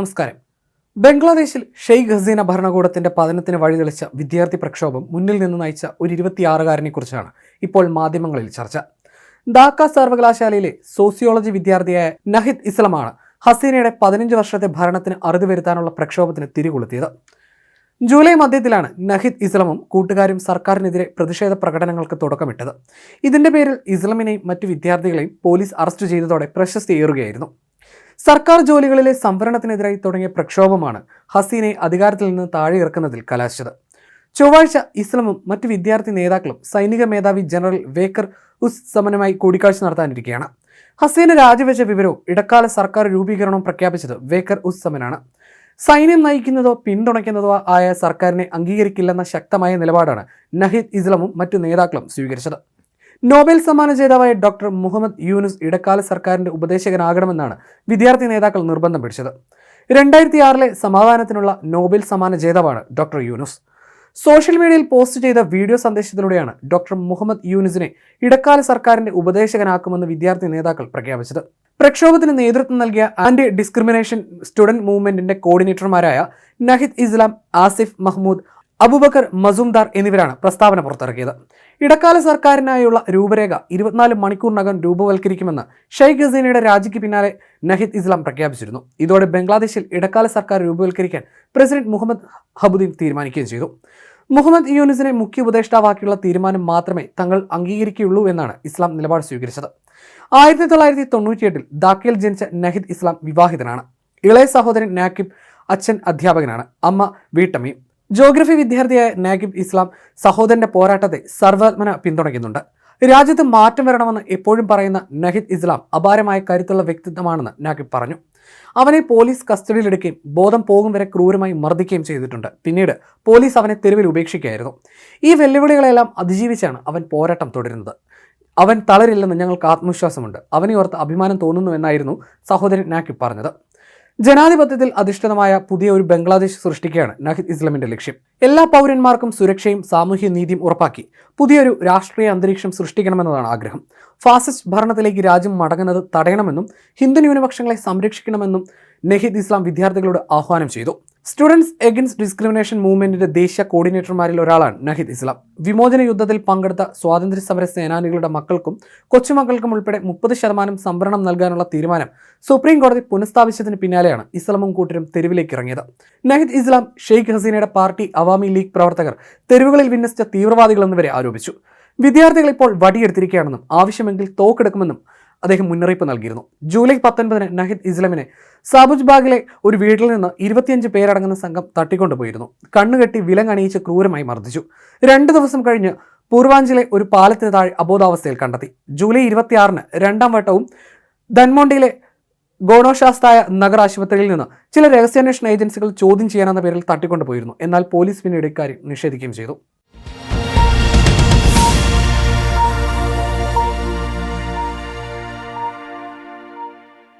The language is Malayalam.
നമസ്കാരം. ബംഗ്ലാദേശിൽ ഷെയ്ഖ് ഹസീന ഭരണകൂടത്തിന്റെ പതനത്തിന് വഴിതെളിച്ച വിദ്യാർത്ഥി പ്രക്ഷോഭം മുന്നിൽ നിന്ന് നയിച്ച ഒരു ഇരുപത്തിയാറുകാരനെ കുറിച്ചാണ് ഇപ്പോൾ മാധ്യമങ്ങളിൽ ചർച്ച. ധാക്ക സർവകലാശാലയിലെ സോസിയോളജി വിദ്യാർത്ഥിയായ നഹിദ് ഇസ്ലമാണ് ഹസീനയുടെ പതിനഞ്ച് വർഷത്തെ ഭരണത്തിന് അറുതി വരുത്താനുള്ള പ്രക്ഷോഭത്തിന് തിരികൊളുത്തിയത്. ജൂലൈ മധ്യത്തിലാണ് നഹിദ് ഇസ്ലമും കൂട്ടുകാരും സർക്കാരിനെതിരെ പ്രതിഷേധ പ്രകടനങ്ങൾക്ക് തുടക്കമിട്ടത്. ഇതിന്റെ പേരിൽ ഇസ്ലമിനെയും മറ്റു വിദ്യാർത്ഥികളെയും പോലീസ് അറസ്റ്റ് ചെയ്തതോടെ പ്രശസ്തി ഏറുകയായിരുന്നു. സർക്കാർ ജോലികളിലെ സംവരണത്തിനെതിരായി തുടങ്ങിയ പ്രക്ഷോഭമാണ് ഹസീനെ അധികാരത്തിൽ നിന്ന് താഴെ ഇറക്കുന്നതിൽ കലാശിച്ചത്. ചൊവ്വാഴ്ച ഇസ്ലമും മറ്റ് വിദ്യാർത്ഥി നേതാക്കളും സൈനിക മേധാവി ജനറൽ വേക്കർ ഉസ് സമനുമായി കൂടിക്കാഴ്ച നടത്താനിരിക്കുകയാണ് ഹസീന രാജിവെച്ച വിവരവും ഇടക്കാല സർക്കാർ രൂപീകരണവും പ്രഖ്യാപിച്ചത് വേക്കർ ഉസ് സമനാണ്. സൈന്യം നയിക്കുന്നതോ പിന്തുണയ്ക്കുന്നതോ ആയ സർക്കാരിനെ അംഗീകരിക്കില്ലെന്ന ശക്തമായ നിലപാടാണ് നഹിദ് ഇസ്ലമും മറ്റു നേതാക്കളും സ്വീകരിച്ചത്. നോബൽ സമ്മാന ജേതാവായ ഡോക്ടർ മുഹമ്മദ് യൂനുസ് ഇടക്കാല സർക്കാരിന്റെ ഉപദേശകനാകണമെന്നാണ് വിദ്യാർത്ഥി നേതാക്കൾ നിർബന്ധം പിടിച്ചത്. രണ്ടായിരത്തി ആറിലെ സമാധാനത്തിനുള്ള നോബൽ സമ്മാന ജേതാവാണ് ഡോക്ടർ യൂനുസ്. സോഷ്യൽ മീഡിയയിൽ പോസ്റ്റ് ചെയ്ത വീഡിയോ സന്ദേശത്തിലൂടെയാണ് ഡോക്ടർ മുഹമ്മദ് യൂനുസിനെ ഇടക്കാല സർക്കാരിന്റെ ഉപദേശകനാക്കുമെന്ന് വിദ്യാർത്ഥി നേതാക്കൾ പ്രഖ്യാപിച്ചത്. പ്രക്ഷോഭത്തിന് നേതൃത്വം നൽകിയ ആന്റി ഡിസ്ക്രിമിനേഷൻ സ്റ്റുഡന്റ് മൂവ്മെന്റിന്റെ കോർഡിനേറ്റർമാരായ നഹിദ് ഇസ്ലാം ആസിഫ് മഹ്മൂദ് അബുബക്കർ മസൂംദാർ എന്നിവരാണ് പ്രസ്താവന പുറത്തിറക്കിയത്. ഇടക്കാല സർക്കാരിനായുള്ള രൂപരേഖ ഇരുപത്തിനാല് മണിക്കൂറിനകം രൂപവൽക്കരിക്കുമെന്ന് ഷെയ്ഖ് ഹസീനയുടെ രാജിക്ക് പിന്നാലെ നഹിദ് ഇസ്ലാം പ്രഖ്യാപിച്ചിരുന്നു. ഇതോടെ ബംഗ്ലാദേശിൽ ഇടക്കാല സർക്കാർ രൂപവൽക്കരിക്കാൻ പ്രസിഡന്റ് മുഹമ്മദ് ഹബുദ്ദീൻ തീരുമാനിക്കുകയും ചെയ്തു. മുഹമ്മദ് യൂനിസിനെ മുഖ്യ ഉപദേഷ്ടാവാക്കിയുള്ള തീരുമാനം മാത്രമേ തങ്ങൾ അംഗീകരിക്കുകയുള്ളൂ എന്നാണ് ഇസ്ലാം നിലപാട് സ്വീകരിച്ചത്. ആയിരത്തി തൊള്ളായിരത്തി തൊണ്ണൂറ്റിയെട്ടിൽ ധാക്കയിൽ ജനിച്ച നഹിദ് ഇസ്ലാം വിവാഹിതനാണ്. ഇളയ സഹോദരൻ നാക്കിബ് അച്ഛൻ അധ്യാപകനാണ്. അമ്മ വീട്ടമ്മയും ജോഗ്രഫി വിദ്യാർത്ഥിയായ നാഗിബ് ഇസ്ലാം സഹോദരന്റെ പോരാട്ടത്തെ സർവാത്മന പിന്തുണയ്ക്കുന്നുണ്ട്. രാജ്യത്ത് മാറ്റം വരണമെന്ന് എപ്പോഴും പറയുന്ന നഹിദ് ഇസ്ലാം അപാരമായ കരുത്തുള്ള വ്യക്തിത്വമാണെന്ന് നാഗിബ് പറഞ്ഞു. അവനെ പോലീസ് കസ്റ്റഡിയിലെടുക്കുകയും ബോധം പോകും വരെ ക്രൂരമായി മർദ്ദിക്കുകയും ചെയ്തിട്ടുണ്ട്. പിന്നീട് പോലീസ് അവനെ തെരുവിൽ ഉപേക്ഷിക്കുകയായിരുന്നു. ഈ വെല്ലുവിളികളെല്ലാം അതിജീവിച്ചാണ് അവൻ പോരാട്ടം തുടരുന്നത്. അവൻ തളരില്ലെന്ന് ഞങ്ങൾക്ക് ആത്മവിശ്വാസമുണ്ട്. അവനെ ഓർത്ത് അഭിമാനം തോന്നുന്നു എന്നായിരുന്നു സഹോദരൻ നാക്കിബ് പറഞ്ഞത്. ജനാധിപത്യത്തിൽ അധിഷ്ഠിതമായ പുതിയ ഒരു ബംഗ്ലാദേശ് സൃഷ്ടിക്കുകയാണ് നഹിദ് ഇസ്ലാമിന്റെ ലക്ഷ്യം. എല്ലാ പൗരന്മാർക്കും സുരക്ഷയും സാമൂഹ്യ നീതിയും ഉറപ്പാക്കി പുതിയൊരു രാഷ്ട്രീയ അന്തരീക്ഷം സൃഷ്ടിക്കണമെന്നതാണ് ആഗ്രഹം. ഫാസിസ്റ്റ് ഭരണത്തിലേക്ക് രാജ്യം മടങ്ങുന്നത് തടയണമെന്നും ഹിന്ദു ന്യൂനപക്ഷങ്ങളെ സംരക്ഷിക്കണമെന്നും നഹിദ് ഇസ്ലാം വിദ്യാർത്ഥികളോട് ആഹ്വാനം ചെയ്തു. സ്റ്റുഡൻസ് എഗൻസ്റ്റ് ഡിസ്ക്രിമിനേഷൻ മൂവ്മെന്റിന്റെ ദേശീയ കോർഡിനേറ്റർമാരിൽ ഒരാളാണ് നഹിദ് ഇസ്ലാം. വിമോചന യുദ്ധത്തിൽ പങ്കെടുത്ത സ്വാതന്ത്ര്യ സമര സേനാനികളുടെ മക്കൾക്കും കൊച്ചുമക്കൾക്കും ഉൾപ്പെടെ മുപ്പത് ശതമാനം സംവരണം നൽകാനുള്ള തീരുമാനം സുപ്രീം കോടതി പുനഃസ്ഥാപിച്ചതിന് പിന്നാലെയാണ് ഇസ്ലാമും കൂട്ടരും തെരുവിലേക്ക് ഇറങ്ങിയത്. നഹിദ് ഇസ്ലാം ഷെയ്ഖ് ഹസീനയുടെ പാർട്ടി അവാമി ലീഗ് പ്രവർത്തകർ തെരുവുകളിൽ വിന്യസിച്ച തീവ്രവാദികളെന്ന് വരെ ആരോപിച്ചു. വിദ്യാർത്ഥികൾ ഇപ്പോൾ വടിയെടുത്തിരിക്കുകയാണെന്നും ആവശ്യമെങ്കിൽ തോക്കെടുക്കുമെന്നും അദ്ദേഹം മുന്നറിയിപ്പ് നൽകിയിരുന്നു. ജൂലൈ പത്തൊൻപതിന് നഹിദ് ഇസ്ലമിനെ സാബുജ് ബാഗിലെ ഒരു വീട്ടിൽ നിന്ന് ഇരുപത്തിയഞ്ച് പേരടങ്ങുന്ന സംഘം തട്ടിക്കൊണ്ടുപോയിരുന്നു. കണ്ണുകെട്ടി വിലങ്ങണിയിച്ച് ക്രൂരമായി മർദ്ദിച്ചു. രണ്ട് ദിവസം കഴിഞ്ഞ് പൂർവാഞ്ചിലെ ഒരു പാലത്തിന് താഴെ അബോധാവസ്ഥയിൽ കണ്ടെത്തി. ജൂലൈ ഇരുപത്തിയാറിന് രണ്ടാം വട്ടവും ധൻമോണ്ടിയിലെ ഗോണോശാസ്തായ നഗർ ആശുപത്രിയിൽ നിന്ന് ചില രഹസ്യാന്വേഷണ ഏജൻസികൾ ചോദ്യം ചെയ്യാനെന്ന പേരിൽ തട്ടിക്കൊണ്ടുപോയിരുന്നു. എന്നാൽ പോലീസ് പിന്നീട് ഇക്കാര്യം നിഷേധിക്കുകയും ചെയ്തു.